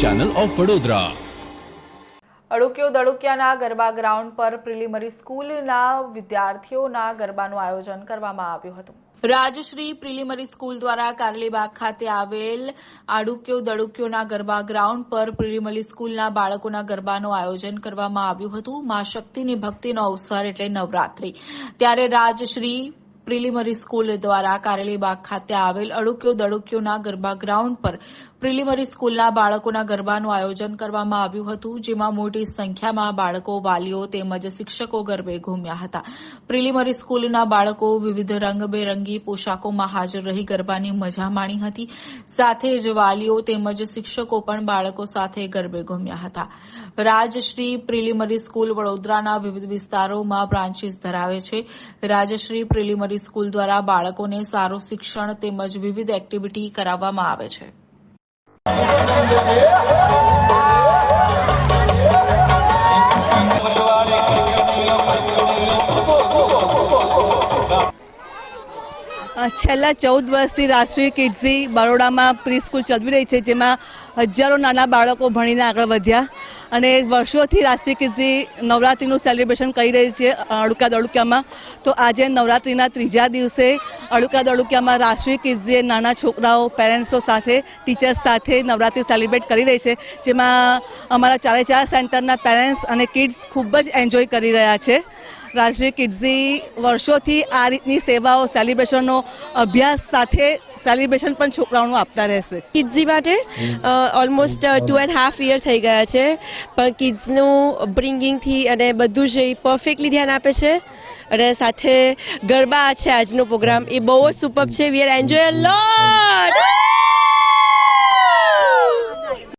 Channel of Vadodara અડુક્યો દડુકિયાના garba ground પર પ્રિલિમરી સ્કૂલના વિદ્યાર્થીઓના ગરબાનું આયોજન કરવામાં આવ્યું હતું. રાજશ્રી પ્રિલિમરી સ્કૂલ દ્વારા કારલીબાગ ખાતે આવેલ આડુક્યો દડુક્યોના ગરબા ગ્રાઉન્ડ પર પ્રિલિમરી સ્કૂલના બાળકોના ગરબાનું આયોજન કરવામાં આવ્યું હતું. મા શક્તિની ભક્તિનો અવસર એટલે નવરાત્રી. ત્યારે રાજશ્રી પ્રિલિમરી સ્કૂલ દ્વારા કારેલીબાગ ખાતે આવેલ અડુક્યો દડુક્યોના ગરબા ગ્રાઉન્ડ પર પ્રિલિમરી સ્કૂલના બાળકોના ગરબાનું આયોજન કરવામાં આવ્યું હતું, જેમાં મોટી સંખ્યામાં બાળકો, વાલીઓ તેમજ શિક્ષકો ગરબે ઘૂમ્યા હતા. પ્રિલિમરી સ્કૂલના બાળકો વિવિધ રંગબેરંગી પોશાકોમાં હાજર રહી ગરબાની મજા માણી હતી. સાથે જ વાલીઓ તેમજ શિક્ષકો પણ બાળકો સાથે ગરબે ઘૂમ્યા હતા. રાજશ્રી પ્રિલિમરી સ્કૂલ વડોદરાના વિવિધ વિસ્તારોમાં બ્રાન્ચીસ ધરાવે છે. રાજશ્રી પ્રિલિમરી સ્કૂલ દ્વારા બાળકોને સારું શિક્ષણ તેમજ વિવિધ એક્ટિવિટી કરાવવામાં આવે છે. છેલ્લા ચૌદ વર્ષથી રાષ્ટ્રીય કિડઝી બરોડામાં પ્રી સ્કૂલ ચલાવી રહી છે, જેમાં હજારો નાના બાળકો ભણીને આગળ વધ્યા અને વર્ષોથી રાષ્ટ્રીય કિડઝી નવરાત્રિનું સેલિબ્રેશન કરી રહી છે, અડુકા દડુકિયામાં. તો આજે નવરાત્રિના ત્રીજા દિવસે અડુકા દડુકિયામાં રાષ્ટ્રીય કિડઝીએ નાના છોકરાઓ, પેરેન્ટ્સો સાથે, ટીચર્સ સાથે નવરાત્રિ સેલિબ્રેટ કરી રહી છે, જેમાં અમારા ચારે ચાર સેન્ટરના પેરેન્ટ્સ અને કિડ્સ ખૂબ જ એન્જોય કરી રહ્યા છે. રાષ્ટ્રીય કિડઝી વર્ષોથી આ રીતની સેવાઓ સેલિબ્રેશનનો અભ્યાસ સાથે સેલિબ્રેશન પણ છોકરાઓનું આપતા રહેશે. કિડ્ઝી માટે almost two and half year થઈ ગયા છે. પણ કિડ્સનું બ્રિંગિંગથી અને બધું જ પરફેક્ટલી ધ્યાન આપે છે. અને સાથે ગરબા છે આજનો પ્રોગ્રામ. એ બહુ જ સુપર છે. We are enjoy lot